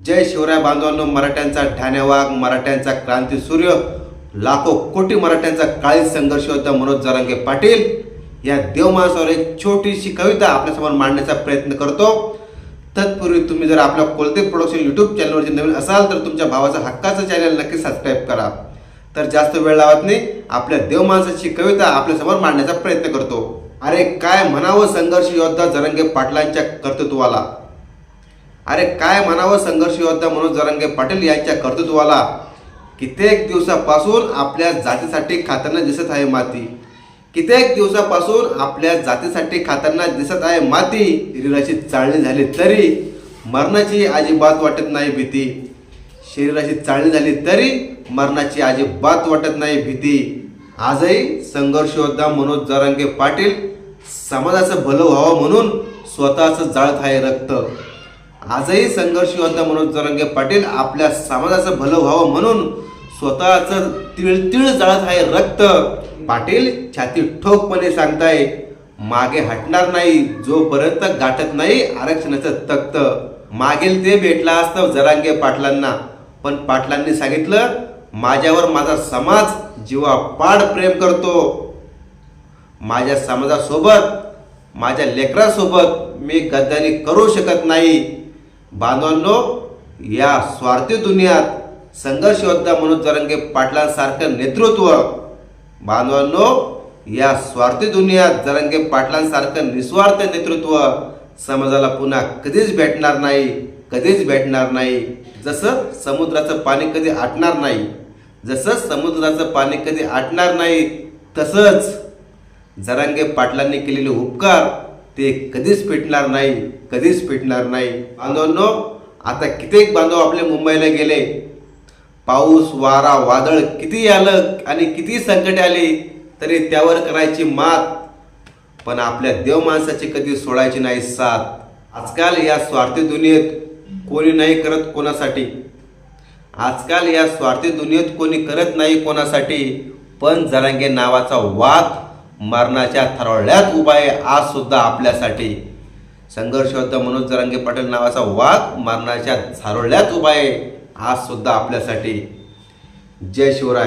जय शिवराय बांधवांनो मराठ्यांचा ठाण्यावाग मराठ्यांचा क्रांती सूर्य लाखो कोटी मराठ्यांचा काळी संघर्ष योद्धा मनोज जरांगे पाटील. या देवमानसावर एक छोटीशी कविता आपल्यासमोर मांडण्याचा प्रयत्न करतो. तत्पूर्वी तुम्ही जर आपल्या कोलते प्रोडक्शन यूट्यूब चॅनलवरती नवीन असाल तर तुमच्या भावाचा हक्काचं चॅनल नक्की सबस्क्राईब करा. तर जास्त वेळ लावत नाही आपल्या देवमानसाची कविता आपल्यासमोर मांडण्याचा प्रयत्न करतो. अरे काय म्हणावं संघर्ष योद्धा जरंगे पाटलांच्या कर्तृत्वाला? अरे काय म्हणावं संघर्ष योद्धा मनोज जरंगे पाटील यांच्या कर्तृत्वाला? कित्येक दिवसापासून आपल्या जातीसाठी खाताना दिसत आहे माती. कित्येक दिवसापासून आपल्या जातीसाठी खाताना दिसत आहे माती. शरीराची चाळणी झाली तरी मरणाची अजिबात वाटत नाही भीती. शरीराची चाळणी झाली तरी मरणाची अजिबात वाटत नाही भीती. आजही संघर्ष योद्धा मनोज जरांगे पाटील समाजाचं भलं व्हावं म्हणून स्वतःचं जाळत आहे रक्त. आजही संघर्ष योद्धा मनोज जरंगे पाटील आपल्या समाजाचं भलं व्हावं म्हणून स्वतःचं तिळतिळ जाळत आहे रक्त. पाटील छाती ठोकपणे सांगताय मागे हटणार नाही जोपर्यंत गाठत नाही आरक्षणाचं तख्त मागेल ते भेटला असतं जरांगे पाटलांना. पण पाटलांनी सांगितलं माझ्यावर माझा समाज जीवा पाड प्रेम करतो. माझ्या समाजासोबत माझ्या लेकरासोबत मी गद्दारी करू शकत नाही. बांधवांनो या स्वार्थी दुनियात संघर्ष योद्धा मनोज जरंगे पाटलांसारखं नेतृत्व बांधवांनो या स्वार्थी दुनियात जरंगे पाटलांसारखं निस्वार्थ नेतृत्व समाजाला पुन्हा कधीच भेटणार नाही कधीच भेटणार नाही. जसं समुद्राचं पाणी कधी आटणार नाही जसं समुद्राचं पाणी कधी आटणार नाही तसंच जरांगे पाटलांनी केलेले उपकार ते कधीच पेटणार नाही कधीच पेटणार नाही. बांधवांनो आता कित्येक बांधव आपले मुंबईला गेले. पाऊस वारा वादळ किती आलं आणि किती संकट आली तरी त्यावर करायची मात. पण आपल्या देव माणसाची कधी सोडायची नाही साथ. आजकाल या स्वार्थी दुनियेत कोणी नाही करत कोणासाठी. आजकाल या स्वार्थी दुनियेत कोणी करत नाही कोणासाठी पण जरांगे नावाचा वाद मरणाच्या थरवळ्यात उभा आहे. आज सुद्धा आपल्यासाठी संघर्ष मनोज जरांगे पाटील नावाचा वाद मरणाच्या झारोळ्यात उभा आहे. आज सुद्धा आपल्यासाठी जय शिवराय.